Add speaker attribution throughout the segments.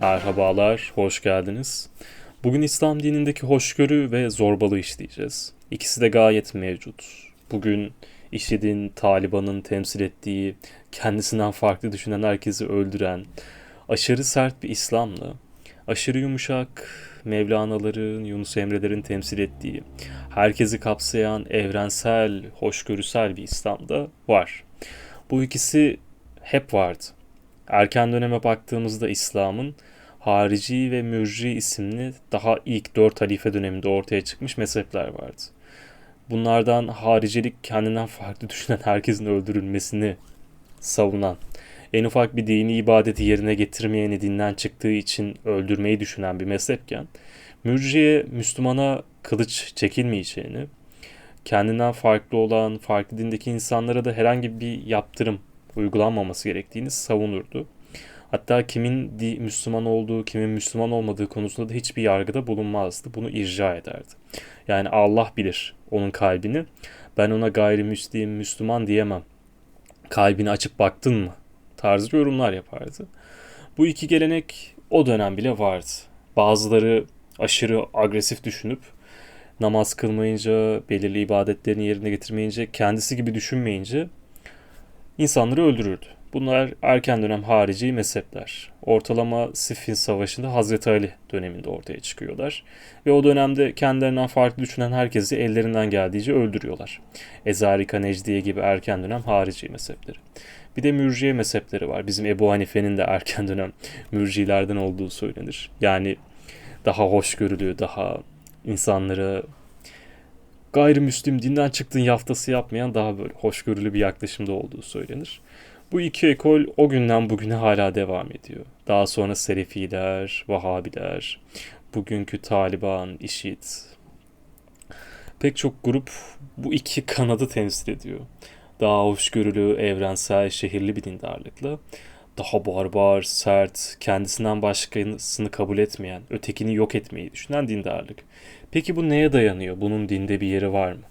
Speaker 1: Merhabalar, hoş geldiniz. Bugün İslam dinindeki hoşgörü ve zorbalığı işleyeceğiz. İkisi de gayet mevcut. Bugün IŞİD'in, Taliban'ın temsil ettiği, kendisinden farklı düşünen herkesi öldüren, aşırı sert bir İslam'la, aşırı yumuşak Mevlana'ların, Yunus Emre'lerin temsil ettiği, herkesi kapsayan evrensel, hoşgörüsel bir İslam'da var. Bu ikisi hep vardı. Erken döneme baktığımızda İslam'ın harici ve mürci isimli daha ilk dört halife döneminde ortaya çıkmış mezhepler vardı. Bunlardan haricilik kendinden farklı düşünen herkesin öldürülmesini savunan, en ufak bir dini ibadeti yerine getirmeyeni dinden çıktığı için öldürmeyi düşünen bir mezhepken, mürciye Müslümana kılıç çekilmeyeceğini, kendinden farklı olan, farklı dindeki insanlara da herhangi bir yaptırım uygulanmaması gerektiğini savunurdu. Hatta kimin Müslüman olduğu, kimin Müslüman olmadığı konusunda da hiçbir yargıda bulunmazdı. Bunu irca ederdi. Yani Allah bilir onun kalbini. Ben ona gayrimüslim, Müslüman diyemem. Kalbini açıp baktın mı? Tarzı yorumlar yapardı. Bu iki gelenek o dönem bile vardı. Bazıları aşırı agresif düşünüp namaz kılmayınca, belirli ibadetlerini yerine getirmeyince, kendisi gibi düşünmeyince insanları öldürürdü. Bunlar erken dönem harici mezhepler. Ortalama Siffin Savaşı'nda Hazreti Ali döneminde ortaya çıkıyorlar. Ve o dönemde kendilerinden farklı düşünen herkesi ellerinden geldiğince öldürüyorlar. Ezarika Necdiye gibi erken dönem harici mezhepleri. Bir de mürciye mezhepleri var. Bizim Ebu Hanife'nin de erken dönem mürcilerden olduğu söylenir. Yani daha hoşgörülü, daha insanları gayrimüslim dinden çıktığın yaftası yapmayan daha böyle hoşgörülü bir yaklaşımda olduğu söylenir. Bu iki ekol o günden bugüne hala devam ediyor. Daha sonra Selefiler, Vahabiler, bugünkü Taliban, IŞİD. Pek çok grup bu iki kanadı temsil ediyor. Daha hoşgörülü, evrensel, şehirli bir dindarlıkla daha barbar, sert, kendisinden başkasını kabul etmeyen, ötekini yok etmeyi düşünen dindarlık. Peki bu neye dayanıyor? Bunun dinde bir yeri var mı?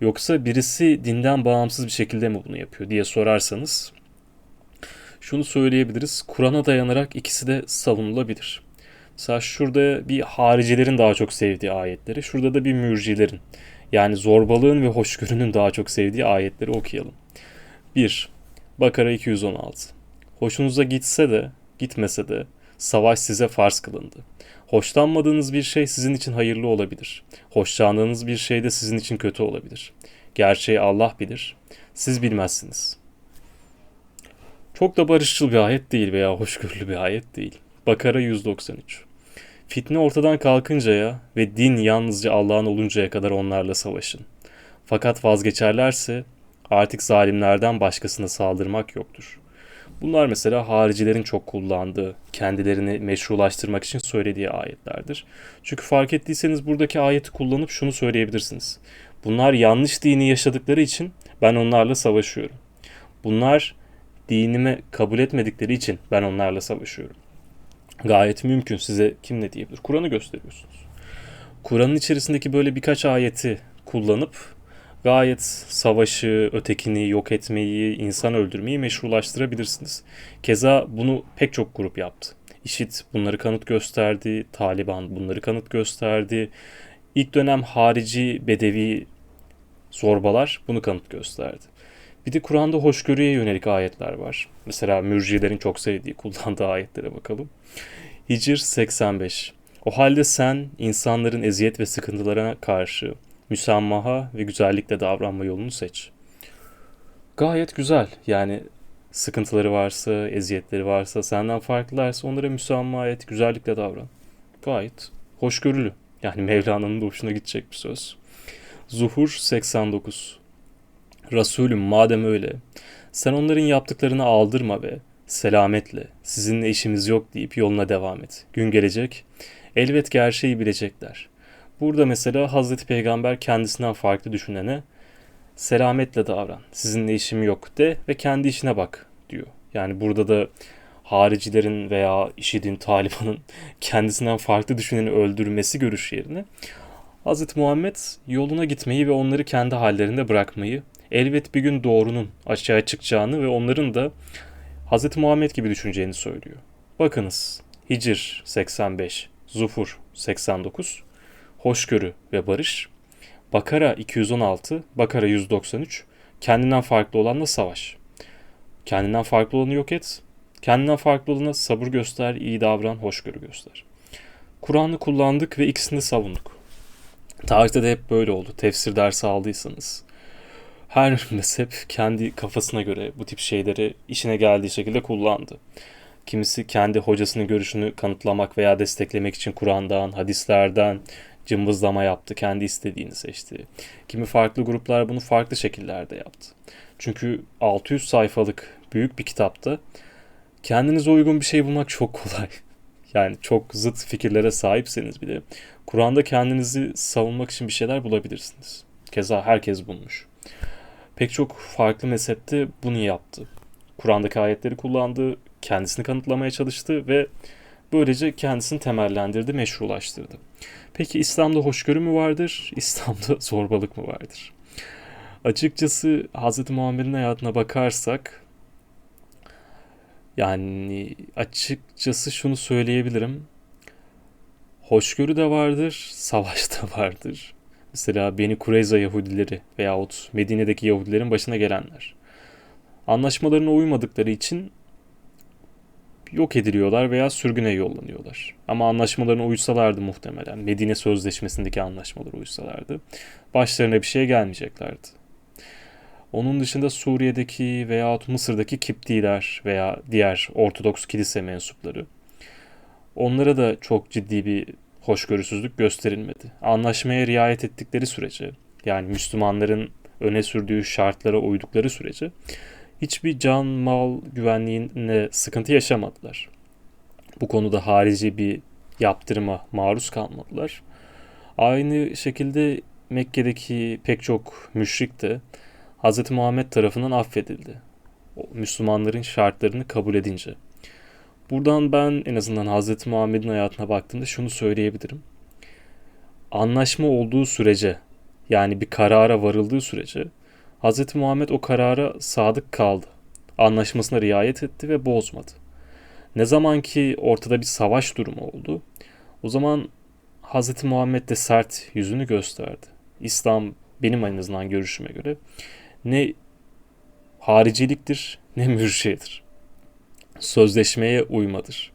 Speaker 1: Yoksa birisi dinden bağımsız bir şekilde mi bunu yapıyor diye sorarsanız şunu söyleyebiliriz. Kur'an'a dayanarak ikisi de savunulabilir. Mesela şurada bir haricilerin daha çok sevdiği ayetleri, şurada da bir mürcilerin yani zorbalığın ve hoşgörünün daha çok sevdiği ayetleri okuyalım. 1. Bakara 216 Hoşunuza gitse de, gitmese de savaş size farz kılındı. Hoşlanmadığınız bir şey sizin için hayırlı olabilir. Hoşlandığınız bir şey de sizin için kötü olabilir. Gerçeği Allah bilir. Siz bilmezsiniz. Çok da barışçıl bir ayet değil veya hoşgörülü bir ayet değil. Bakara 193 Fitne ortadan kalkıncaya ve din yalnızca Allah'ın oluncaya kadar onlarla savaşın. Fakat vazgeçerlerse artık zalimlerden başkasına saldırmak yoktur. Bunlar mesela haricilerin çok kullandığı, kendilerini meşrulaştırmak için söylediği ayetlerdir. Çünkü fark ettiyseniz buradaki ayeti kullanıp şunu söyleyebilirsiniz. Bunlar yanlış dini yaşadıkları için ben onlarla savaşıyorum. Bunlar dinimi kabul etmedikleri için ben onlarla savaşıyorum. Gayet mümkün size kim ne diyebilir? Kur'an'ı gösteriyorsunuz. Kur'an'ın içerisindeki böyle birkaç ayeti kullanıp gayet savaşı, ötekini yok etmeyi, insan öldürmeyi meşrulaştırabilirsiniz. Keza bunu pek çok grup yaptı. IŞİD bunları kanıt gösterdi, Taliban bunları kanıt gösterdi. İlk dönem harici bedevi zorbalar bunu kanıt gösterdi. Bir de Kur'an'da hoşgörüye yönelik ayetler var. Mesela mürcilerin çok sevdiği, kullandığı ayetlere bakalım. Hicr 85. O halde sen insanların eziyet ve sıkıntılarına karşı müsamaha ve güzellikle davranma yolunu seç. Gayet güzel. Yani sıkıntıları varsa, eziyetleri varsa, senden farklılarsa onlara müsamaha et, güzellikle davran. Gayet hoşgörülü. Yani Mevlana'nın da hoşuna gidecek bir söz. Zuhur 89 Resulüm madem öyle, sen onların yaptıklarını aldırma ve selametle, sizinle işimiz yok deyip yoluna devam et. Gün gelecek, elbet gerçeği bilecekler. Burada mesela Hazreti Peygamber kendisinden farklı düşünene selametle davran. Sizinle işim yok de ve kendi işine bak diyor. Yani burada da haricilerin veya IŞİD'in, Taliban'ın kendisinden farklı düşüneni öldürmesi görüş yerine Hz. Muhammed yoluna gitmeyi ve onları kendi hallerinde bırakmayı, elbet bir gün doğrunun aşağı çıkacağını ve onların da Hz. Muhammed gibi düşüneceğini söylüyor. Bakınız, Hicr 85, Zufur 89, Hoşgörü ve Barış, Bakara 216, Bakara 193, kendinden farklı olanla savaş. Kendinden farklı olanı yok et, kendinden farklı olana sabır göster, iyi davran, hoşgörü göster. Kur'an'ı kullandık ve ikisini savunduk. Tarihte de hep böyle oldu. Tefsir dersi aldıysanız. Her mezhep kendi kafasına göre bu tip şeyleri işine geldiği şekilde kullandı. Kimisi kendi hocasının görüşünü kanıtlamak veya desteklemek için Kur'an'dan, hadislerden cımbızlama yaptı, kendi istediğini seçti. Kimi farklı gruplar bunu farklı şekillerde yaptı. Çünkü 600 sayfalık büyük bir kitapta kendinize uygun bir şey bulmak çok kolay. Yani çok zıt fikirlere sahipseniz bile Kur'an'da kendinizi savunmak için bir şeyler bulabilirsiniz. Keza herkes bulmuş. Pek çok farklı mezhepte bunu yaptı. Kur'an'daki ayetleri kullandı, kendisini kanıtlamaya çalıştı ve böylece kendisini temellendirdi, meşrulaştırdı. Peki İslam'da hoşgörü mü vardır, İslam'da zorbalık mı vardır? Açıkçası Hz. Muhammed'in hayatına bakarsak yani açıkçası şunu söyleyebilirim. Hoşgörü de vardır, savaş da vardır. Mesela Beni Kureyza Yahudileri veyahut Medine'deki Yahudilerin başına gelenler. Anlaşmalarına uymadıkları için yok ediliyorlar veya sürgüne yollanıyorlar. Ama anlaşmalarına uysalardı muhtemelen, Medine Sözleşmesi'ndeki anlaşmalara uysalardı, başlarına bir şey gelmeyeceklerdi. Onun dışında Suriye'deki veya Mısır'daki Kiptiler veya diğer Ortodoks kilise mensupları. Onlara da çok ciddi bir hoşgörüsüzlük gösterilmedi. Anlaşmaya riayet ettikleri sürece, yani Müslümanların öne sürdüğü şartlara uydukları sürece hiçbir can, mal güvenliğine sıkıntı yaşamadılar. Bu konuda harici bir yaptırıma maruz kalmadılar. Aynı şekilde Mekke'deki pek çok müşrik de Hz. Muhammed tarafından affedildi. O Müslümanların şartlarını kabul edince. Buradan ben en azından Hz. Muhammed'in hayatına baktığımda şunu söyleyebilirim. Anlaşma olduğu sürece yani bir karara varıldığı sürece Hz. Muhammed o karara sadık kaldı. Anlaşmasına riayet etti ve bozmadı. Ne zaman ki ortada bir savaş durumu oldu, o zaman Hz. Muhammed de sert yüzünü gösterdi. İslam benim en azından görüşüme göre ne hariciliktir ne mürşiyedir. Sözleşmeye uymadır.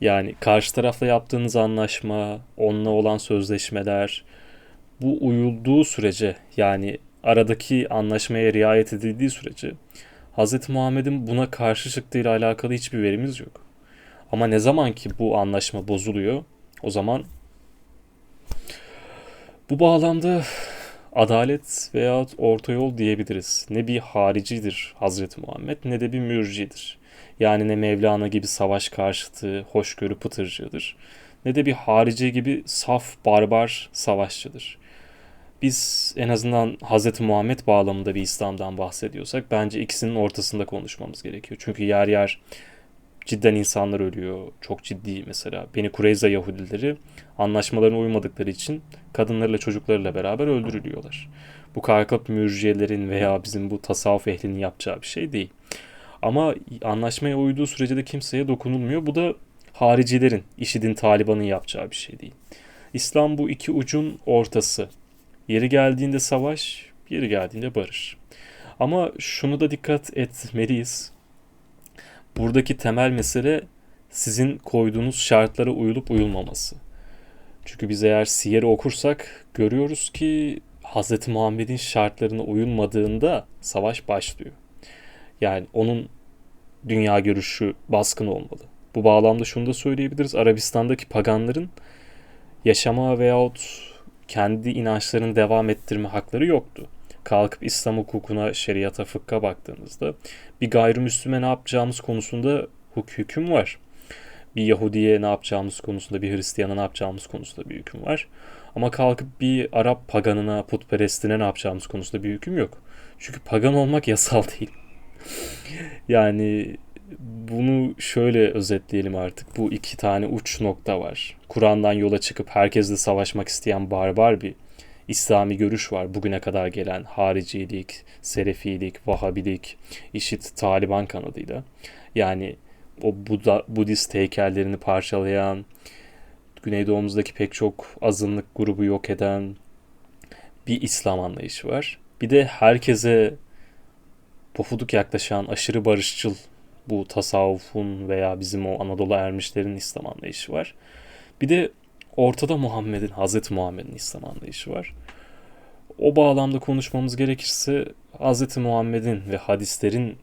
Speaker 1: Yani karşı tarafla yaptığınız anlaşma, onunla olan sözleşmeler bu uyulduğu sürece yani aradaki anlaşmaya riayet edildiği sürece Hz. Muhammed'in buna karşı çıktığıyla alakalı hiçbir verimiz yok. Ama ne zaman ki bu anlaşma bozuluyor o zaman bu bağlamda adalet veya orta yol diyebiliriz. Ne bir haricidir Hazreti Muhammed ne de bir mürcidir. Yani ne Mevlana gibi savaş karşıtı, hoşgörü pıtırcıdır. Ne de bir harici gibi saf, barbar savaşçıdır. Biz en azından Hz. Muhammed bağlamında bir İslam'dan bahsediyorsak bence ikisinin ortasında konuşmamız gerekiyor. Çünkü yer yer cidden insanlar ölüyor. Çok ciddi mesela. Beni Kureyza Yahudileri anlaşmalarına uymadıkları için kadınlarıyla çocuklarıyla beraber öldürülüyorlar. Bu kalkıp mürciyelerin veya bizim bu tasavvuf ehlinin yapacağı bir şey değil. Ama anlaşmaya uyduğu sürece de kimseye dokunulmuyor. Bu da haricilerin, IŞİD'in, Taliban'ın yapacağı bir şey değil. İslam bu iki ucun ortası. Yeri geldiğinde savaş, yeri geldiğinde barış. Ama şunu da dikkat etmeliyiz. Buradaki temel mesele sizin koyduğunuz şartlara uyulup uyulmaması. Çünkü biz eğer Siyer'i okursak görüyoruz ki Hz. Muhammed'in şartlarına uyulmadığında savaş başlıyor. Yani onun dünya görüşü baskın olmalı. Bu bağlamda şunu da söyleyebiliriz. Arabistan'daki paganların yaşama veyahut kendi inançlarını devam ettirme hakları yoktu. Kalkıp İslam hukukuna, şeriata, fıkka baktığınızda bir gayrimüslime ne yapacağımız konusunda hüküm var. Bir Yahudiye ne yapacağımız konusunda, bir Hristiyana ne yapacağımız konusunda bir hüküm var. Ama kalkıp bir Arap paganına, putperestine ne yapacağımız konusunda bir hüküm yok. Çünkü pagan olmak yasal değil. Yani bunu şöyle özetleyelim artık. Bu iki tane uç nokta var. Kur'an'dan yola çıkıp herkesle savaşmak isteyen barbar bir İslami görüş var. Bugüne kadar gelen haricilik, selefilik, vahabilik, işit Taliban kanadıyla. Yani o Buda, Budist heykellerini parçalayan, Güneydoğumuzdaki pek çok azınlık grubu yok eden bir İslam anlayışı var. Bir de herkese pofuduk yaklaşan aşırı barışçıl bu tasavvufun veya bizim o Anadolu ermişlerin İslam anlayışı var. Bir de ortada Muhammed'in, Hazreti Muhammed'in İslam anlayışı var. O bağlamda konuşmamız gerekirse Hazreti Muhammed'in ve hadislerin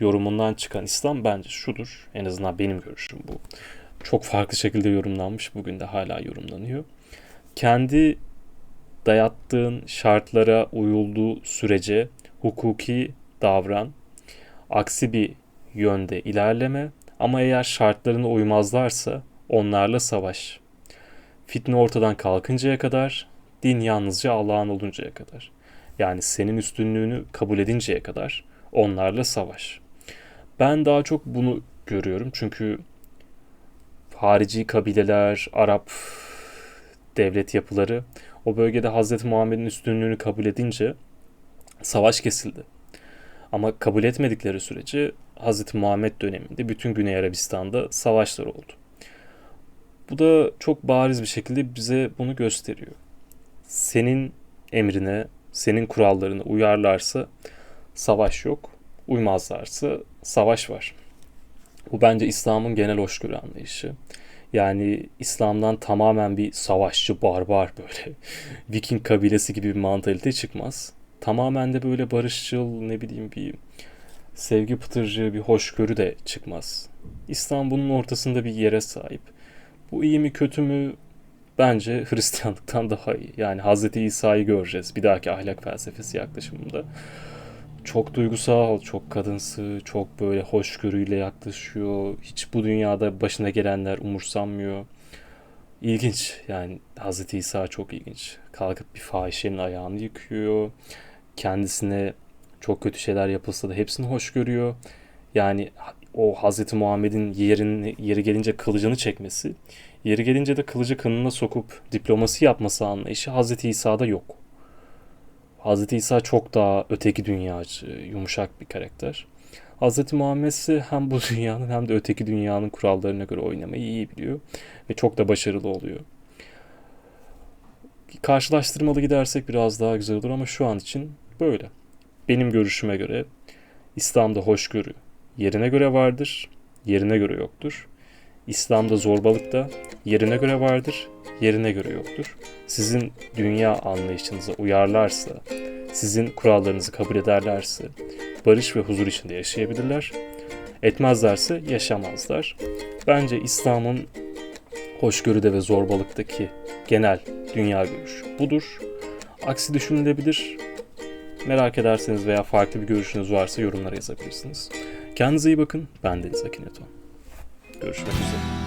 Speaker 1: yorumundan çıkan İslam bence şudur. En azından benim görüşüm bu. Çok farklı şekilde yorumlanmış. Bugün de hala yorumlanıyor. Kendi dayattığın şartlara uyulduğu sürece hukuki davran. Aksi bir yönde ilerleme ama eğer şartlarına uymazlarsa onlarla savaş. Fitne ortadan kalkıncaya kadar, din yalnızca Allah'ın oluncaya kadar. Yani senin üstünlüğünü kabul edinceye kadar onlarla savaş. Ben daha çok bunu görüyorum çünkü harici kabileler, Arap devlet yapıları o bölgede Hazreti Muhammed'in üstünlüğünü kabul edince savaş kesildi. Ama kabul etmedikleri sürece Hazreti Muhammed döneminde bütün Güney Arabistan'da savaşlar oldu. Bu da çok bariz bir şekilde bize bunu gösteriyor. Senin emrine, senin kurallarına uyarlarsa savaş yok, uymazlarsa savaş var. Bu bence İslam'ın genel hoşgörü anlayışı. Yani İslam'dan tamamen bir savaşçı, barbar böyle Viking kabilesi gibi bir mantalite çıkmaz. Tamamen de böyle barışçıl ne bileyim bir sevgi pıtırcı bir hoşgörü de çıkmaz. İslam bunun ortasında bir yere sahip. Bu iyi mi kötü mü bence Hristiyanlıktan daha iyi. Yani Hz. İsa'yı göreceğiz bir dahaki ahlak felsefesi yaklaşımında. Çok duygusal, çok kadınsı, çok böyle hoşgörüyle yaklaşıyor. Hiç bu dünyada başına gelenler umursanmıyor. İlginç yani Hz. İsa çok ilginç. Kalkıp bir fahişenin ayağını yıkıyor. Kendisine çok kötü şeyler yapılsa da hepsini hoş görüyor. Yani o Hz. Muhammed'in yerin, yeri gelince kılıcını çekmesi, yeri gelince de kılıcı kınına sokup diplomasi yapması anlayışı Hz. İsa'da yok. Hz. İsa çok daha öteki dünyacı, yumuşak bir karakter. Hz. Muhammed ise hem bu dünyanın hem de öteki dünyanın kurallarına göre oynamayı iyi biliyor ve çok da başarılı oluyor. Karşılaştırmalı gidersek biraz daha güzel olur ama şu an için böyle. Benim görüşüme göre İslam'da hoşgörü yerine göre vardır, yerine göre yoktur. İslam'da zorbalık da yerine göre vardır, yerine göre yoktur. Sizin dünya anlayışınıza uyarlarsa, sizin kurallarınızı kabul ederlerse barış ve huzur içinde yaşayabilirler. Etmezlerse yaşamazlar. Bence İslam'ın hoşgörüde ve zorbalıktaki genel dünya görüşü budur. Aksi düşünülebilir. Merak ederseniz veya farklı bir görüşünüz varsa yorumlara yazabilirsiniz. Kendinize iyi bakın. Ben Deniz Akineton. Görüşmek üzere.